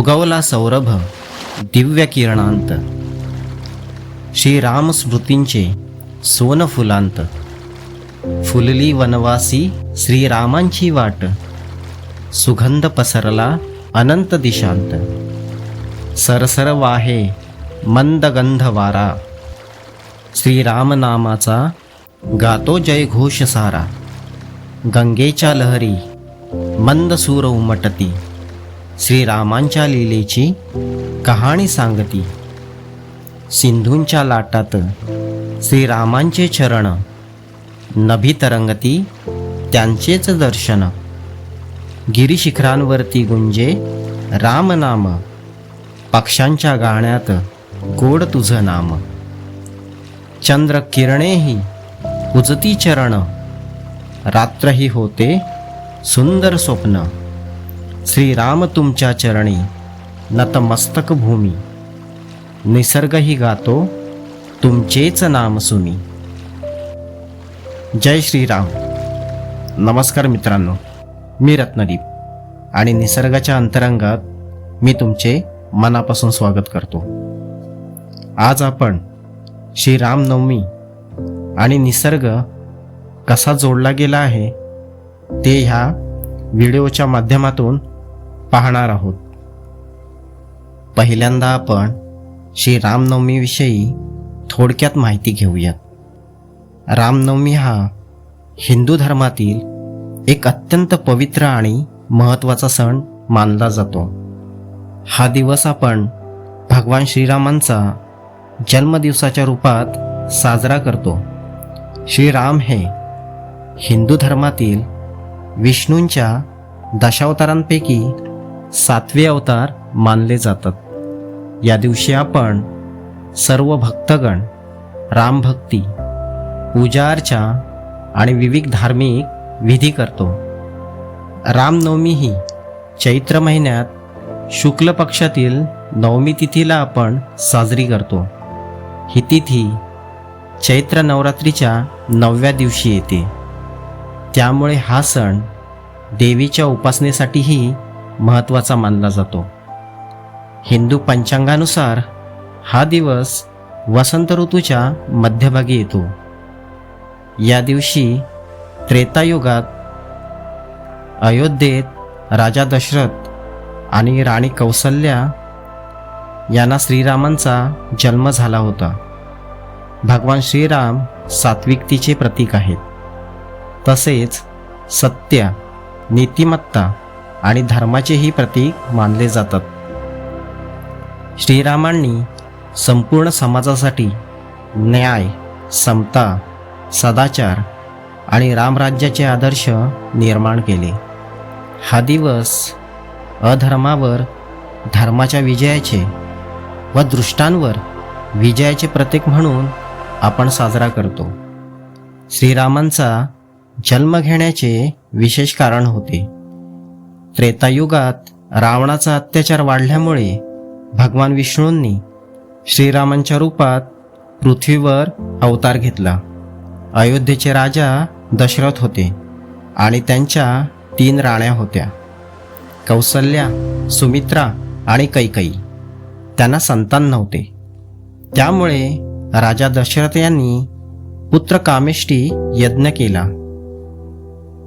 उगवला सौरभ दिव्य किरणांत. श्रीराम स्मृतींचे सोन फुलांत फुलली वनवासी श्रीरामांची वाट. सुगंध पसरला अनंत दिशांत. सरसर वाहे मंद गंध वारा. श्रीरामनामाचा गातो जय घोष सारा गंगेच्या लहरी मंद सूर उमटती. श्रीरामांच्या लीलेची कहाणी सांगती. सिंधूंच्या लाटात श्रीरामांचे चरण नभी तरंगती त्यांचेच दर्शन. गिरीशिखरांवरती गुंजे रामनाम. पक्ष्यांच्या गाण्यात गोड तुझं नाम. चंद्र किरणेही उजती चरण. रात्रही होते सुंदर स्वप्न. श्रीराम तुमच्या चरणी नतमस्तक भूमी. निसर्गही गातो तुमचेच नाम सुनी जय श्रीराम. नमस्कार मित्रांनो मी रत्नदीप आणि निसर्गाच्या अंतरंगात मी तुमचे मनापासून स्वागत करतो. आज आपण श्रीरामनवमी आणि निसर्ग कसा जोडला गेला आहे ते ह्या व्हिडिओच्या माध्यमातून पाहणार आहोत. पहिल्यांदा आपण श्रीरामनवमीविषयी थोडक्यात माहिती घेऊयात. रामनवमी हा हिंदू धर्मातील एक अत्यंत पवित्र आणि महत्त्वाचा सण मानला जातो. हा दिवस आपण भगवान श्रीरामांचा जन्मदिवसाच्या रूपात साजरा करतो. श्रीराम हे हिंदू धर्मातील विष्णूंच्या दशावतारांपैकी सातवे अवतार मानले जातात. या दिवशी आपण सर्व भक्तगण रामभक्ती पूजा अर्चा आणि विविध धार्मिक विधी करतो. रामनवमी ही चैत्र महिन्यात शुक्ल पक्षातील नवमी तिथीला आपण साजरी करतो. ही तिथी चैत्र नवरात्रीच्या नवव्या दिवशी येते. त्यामुळे हा सण देवीच्या उपासनेसाठीही महत्त्वाचा मानला जातो. हिंदू पंचांगानुसार हा दिवस वसंत ऋतूच्या मध्यभागी येतो. या दिवशी त्रेतायुगात अयोध्येत राजा दशरथ आणि राणी कौसल्या यांना श्रीरामांचा जन्म झाला होता. भगवान श्रीराम सात्विकतेचे प्रतीक आहेत. तसेच सत्य नीतिमत्ता आणि धर्माचेही प्रतीक मानले जातात. श्रीरामांनी संपूर्ण समाजासाठी न्याय समता सदाचार आणि रामराज्याचे आदर्श निर्माण केले. हा दिवस अधर्मावर धर्माच्या विजयाचे व दृष्टांवर विजयाचे प्रतीक म्हणून आपण साजरा करतो. श्रीरामांचा जन्म घेण्याचे विशेष कारण होते. त्रेतायुगात रावणाचा अत्याचार वाढल्यामुळे भगवान विष्णूंनी श्रीरामांच्या रूपात पृथ्वीवर अवतार घेतला. अयोध्येचे राजा दशरथ होते आणि त्यांच्या तीन राण्या होत्या. कौसल्या सुमित्रा आणि कैकई त्यांना संतान नव्हते. त्यामुळे राजा दशरथ यांनी पुत्र कामेष्टी यज्ञ केला.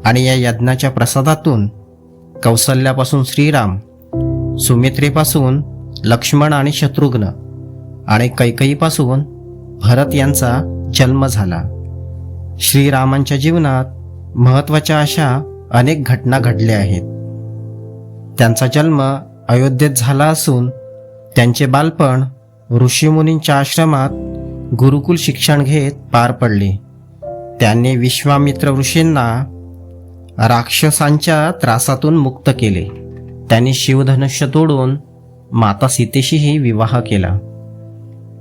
आणि या यज्ञाच्या प्रसादातून कौसल्यापासून श्रीराम सुमित्रेपासून लक्ष्मण आणि शत्रुघ्न आणि कैकईपासून भरत यांचा जन्म झाला. श्रीरामांच्या जीवनात महत्त्वाच्या अशा अनेक घटना घडल्या आहेत. त्यांचा जन्म अयोध्येत झाला असून त्यांचे बालपण ऋषीमुनींच्या आश्रमात गुरुकुल शिक्षण घेत पार पडले. त्यांनी विश्वामित्र ऋषींना राक्षसांच्या त्रासातून मुक्त केले. त्याने शिवधनुष्य तोडून माता सीतेशीही विवाह केला.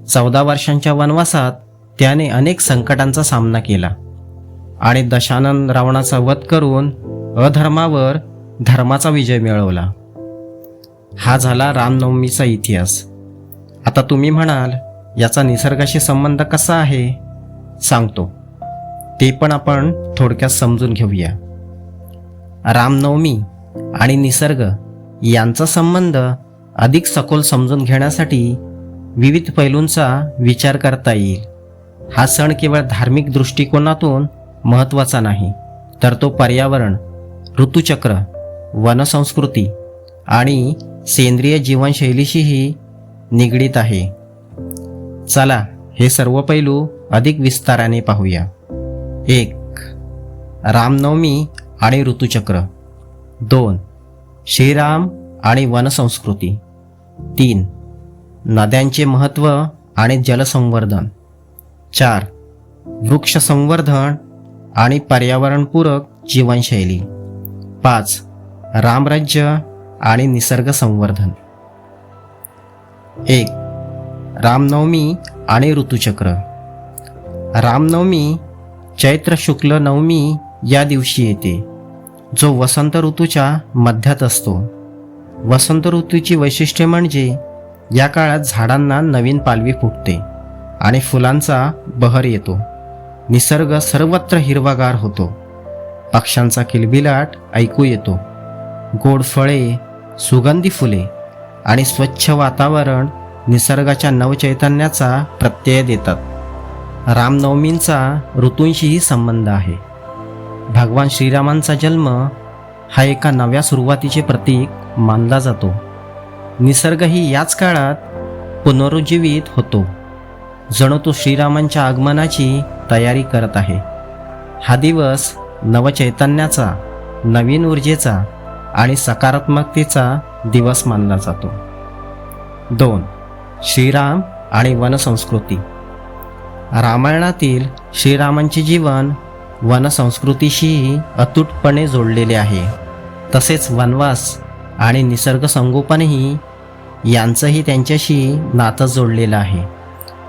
चौदा वर्षांच्या वनवासात त्याने अनेक संकटांचा सामना केला आणि दशानन रावणाचा वध करून अधर्मावर धर्माचा विजय मिळवला. हा झाला रामनवमीचा इतिहास. आता तुम्ही म्हणाल याचा निसर्गाशी संबंध कसा आहे? सांगतो. ते पण आपण थोडक्यात समजून घेऊया. रामनवमी आणि निसर्ग यांचा संबंध अधिक सखोल समजून घेण्यासाठी विविध पैलूंचा विचार करता येईल. हा सण केवळ धार्मिक दृष्टिकोनातून महत्त्वाचा नाही तर तो पर्यावरण ऋतुचक्र वनसंस्कृती आणि सेंद्रिय जीवनशैलीशीही निगडीत आहे. चला हे सर्व पैलू अधिक विस्ताराने पाहूया. एक रामनवमी आणि ऋतुचक्र. दोन श्रीराम आणि वनसंस्कृती. तीन नद्यांचे महत्त्व आणि जलसंवर्धन. चार वृक्ष संवर्धन आणि पर्यावरणपूरक जीवनशैली. पाच रामराज्य आणि निसर्ग संवर्धन एक रामनवमी आणि ऋतुचक्र. रामनवमी चैत्र शुक्ल नवमी या दिवशी येते. जो वसंत ऋतूच्या मध्यात असतो. वसंत ऋतूची वैशिष्ट्ये म्हणजे या काळात झाडांना नवीन पालवी फुटते आणि फुलांचा बहर येतो. निसर्ग सर्वत्र हिरवागार होतो. पक्ष्यांचा किलबिलाट ऐकू येतो. गोड फळे सुगंधी फुले आणि स्वच्छ वातावरण निसर्गाच्या नवचैतन्याचा प्रत्यय देतात. रामनवमींचा ऋतूंशीही संबंध आहे. भगवान श्रीरामांचा जन्म हा एका नव्या सुरुवातीचे प्रतीक मानला जातो. निसर्गही याच काळात पुनरुज्जीवित होतो. जणू तो श्रीरामांच्या आगमनाची तयारी करत आहे. हा दिवस नवचैतन्याचा नवीन ऊर्जेचा आणि सकारात्मकतेचा दिवस मानला जातो. दोन श्रीराम आणि वनसंस्कृती. रामायणातील श्रीरामांचे जीवन वनसंस्कृतीशी अतूटपणे जोडलेले आहे. तसेच वनवास आणि निसर्ग संगोपनही यांचंही त्यांच्याशी नातं जोडलेलं आहे.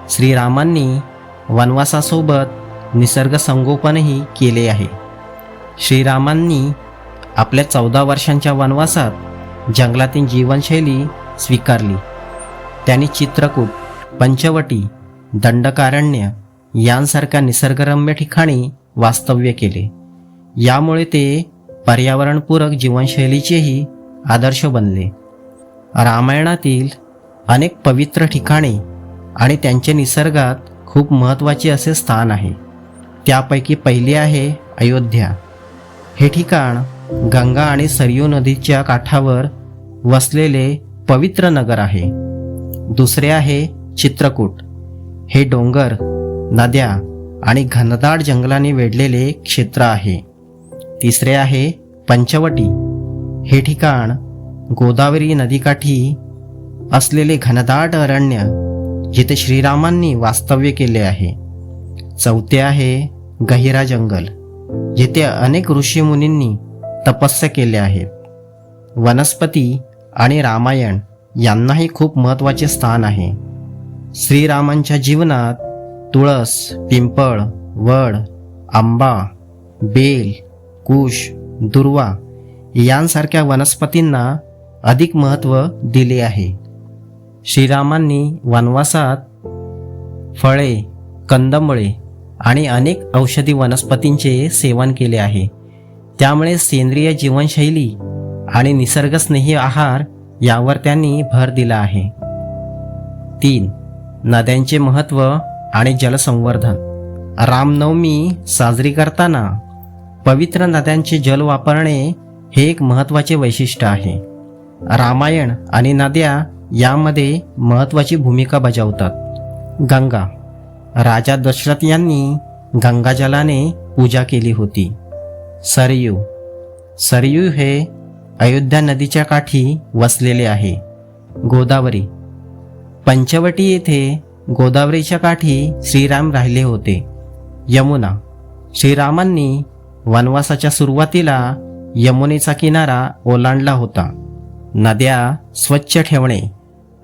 श्रीरामांनी वनवासासोबत निसर्ग संगोपनही केले आहे. श्रीरामांनी आपल्या चौदा वर्षांच्या वनवासात जंगलातील जीवनशैली स्वीकारली. त्यांनी चित्रकूट पंचवटी दंडकारण्य यांसारख्या निसर्गरम्य ठिकाणी वास्तव्य केले. यामुळे ते पर्यावरणपूरक जीवनशैलीचेही आदर्श बनले. रामायणातील अनेक पवित्र ठिकाणे आणि त्यांचे निसर्गात खूप महत्त्वाचे असे स्थान आहे. त्यापैकी पहिले आहे अयोध्या. हे ठिकाण गंगा आणि सरयू नदीच्या काठावर वसलेले पवित्र नगर आहे. दुसरे आहे चित्रकूट. हे डोंगर नद्या आणि घनदाट जंगलाने वेढलेले क्षेत्र आहे. तिसरे आहे पंचवटी. हे ठिकाण गोदावरी नदीकाठी असलेले घनदाट अरण्य जिथे श्रीरामांनी वास्तव्य केले आहे. चौथे आहे गहिरा जंगल जिथे अनेक ऋषीमुनींनी तपस्या केल्या आहेत. वनस्पती आणि रामायण यांनाही खूप महत्त्वाचे स्थान आहे. श्रीरामांच्या जीवनात तुळस पिंपळ वड आंबा बेल कुश दुर्वा यांसारख्या वनस्पतींना अधिक महत्त्व दिले आहे. श्रीरामांनी वनवासात फळे कंदमुळे आणि अनेक औषधी वनस्पतींचे सेवन केले आहे. त्यामुळे सेंद्रिय जीवनशैली आणि निसर्गस्नेही आहार यावर त्यांनी भर दिला आहे. तीन नद्यांचे महत्त्व आणि जलसंवर्धन. रामनवमी साजरी करताना पवित्र नद्यांचे जल वापरणे हे एक महत्त्वाचे वैशिष्ट्य आहे. रामायण आणि नद्या यामध्ये महत्त्वाची भूमिका बजावतात. गंगा. राजा दशरथ यांनी गंगाजलाने पूजा केली होती. सरयू. सरयू हे अयोध्या नदीच्या काठी वसलेले आहे. गोदावरी. पंचवटी येथे गोदावरीच्या काठी श्रीराम राहिले होते. यमुना. श्रीरामांनी वनवासाच्या सुरुवातीला यमुनेचा किनारा ओलांडला होता. नद्या स्वच्छ ठेवणे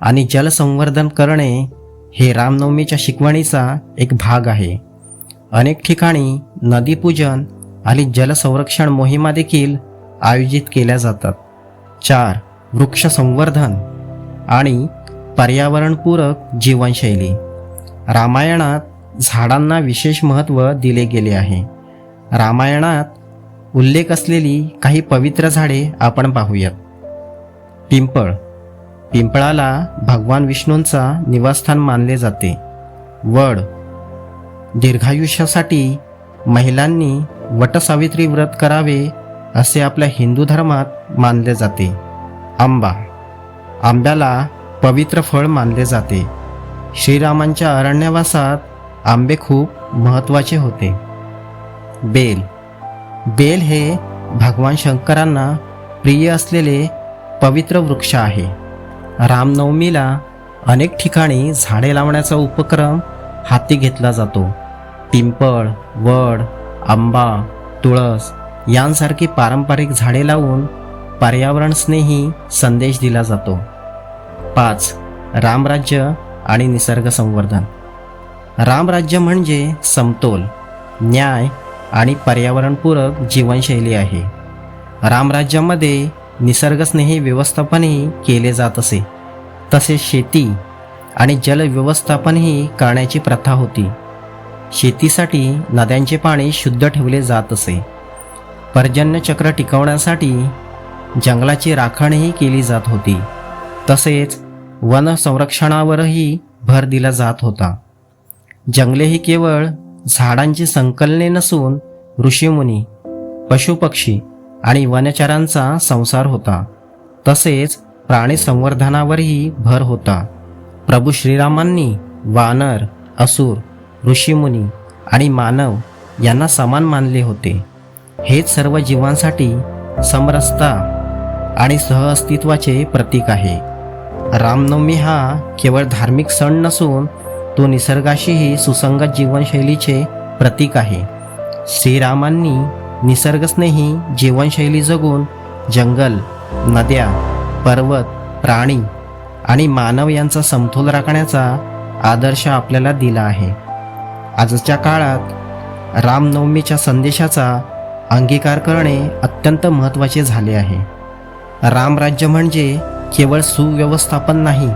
आणि जलसंवर्धन करणे हे रामनवमीच्या शिकवणीचा एक भाग आहे. अनेक ठिकाणी नदीपूजन आणि जलसंरक्षण मोहिमा देखील आयोजित केल्या जातात. चार वृक्ष संवर्धन आणि पर्यावरणपूरक जीवनशैली. रामायणात झाडांना विशेष महत्त्व दिले गेले आहे. रामायणात उल्लेख असलेली काही पवित्र झाडे आपण पाहूयात. पिंपळ. पिंपळाला भगवान विष्णूंचा निवासस्थान मानले जाते. वड. दीर्घायुष्यासाठी महिलांनी वटसावित्री व्रत करावे असे आपल्या हिंदू धर्मात मानले जाते. आंबा. आंब्याला पवित्र फळ मानले जाते. श्रीरामांच्या अरण्यवासात आंबे खूप महत्त्वाचे होते. बेल. बेल हे भगवान शंकरांना प्रिय असलेले पवित्र वृक्ष आहे. रामनवमीला अनेक ठिकाणी झाडे लावण्याचा उपक्रम हाती घेतला जातो. पिंपळ वड आंबा तुळस यांसारखी पारंपरिक झाडे लावून पर्यावरणस्नेही संदेश दिला जातो. पाच. रामराज्य आणि निसर्ग संवर्धन रामराज्य म्हणजे समतोल न्याय आणि पर्यावरणपूरक जीवनशैली आहे. रामराज्यामध्ये निसर्गस्नेही व्यवस्थापनही केले जात असे. तसेच शेती आणि जलव्यवस्थापनही करण्याची प्रथा होती. शेतीसाठी नद्यांचे पाणी शुद्ध ठेवले जात असे. पर्जन्यचक्र टिकवण्यासाठी जंगलाची राखणही केली जात होती. तसेच वन संरक्षणावरही भर दिला जात होता. जंगले ही केवळ झाडांची संकलने नसून ऋषीमुनी पशुपक्षी आणि वनचरांचा संसार होता. तसेच प्राणी संवर्धनावरही भर होता. प्रभू श्रीरामांनी वानर असुर ऋषीमुनी आणि मानव यांना समान मानले होते. हेच सर्व जीवांसाठी समरसता आणि सहअस्तित्वाचे प्रतीक आहे. रामनवमी हा केवळ धार्मिक सण नसून तो निसर्गाशीही सुसंगत जीवनशैलीचे प्रतीक आहे. श्रीरामांनी निसर्गस्नेही जीवनशैली जगून जंगल नद्या पर्वत प्राणी आणि मानव यांचा समतोल राखण्याचा आदर्श आपल्याला दिला आहे. आजच्या काळात रामनवमीच्या संदेशाचा अंगीकार करणे अत्यंत महत्त्वाचे झाले आहे. रामराज्य म्हणजे केवळ सुव्यवस्थापन नाही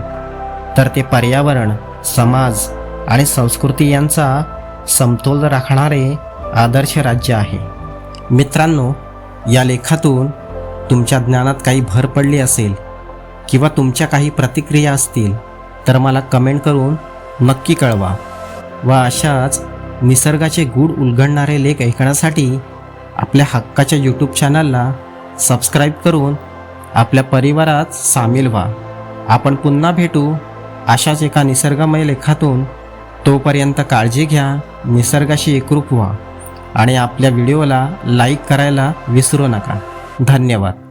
तर ते पर्यावरण समाज आणि संस्कृती यांचा समतोल राखणारे आदर्श राज्य आहे. मित्रांनो या लेखातून तुमच्या ज्ञानात काही भर पडली असेल किंवा तुमच्या काही प्रतिक्रिया असतील तर मला कमेंट करून नक्की कळवा व अशाच निसर्गाचे गूढ उलगडणारे लेख ऐकण्यासाठी आपल्या हक्काच्या यूट्यूब चॅनलला सबस्क्राईब करून आपल्या परिवारात सामील व्हा. आपण पुन्हा भेटू. अशाच एका निसर्गमय लेखातून तोपर्यंत काळजी घ्या निसर्गाशी एकरूप व्हा आणि आपल्या व्हिडिओला लाईक करायला विसरू नका. धन्यवाद.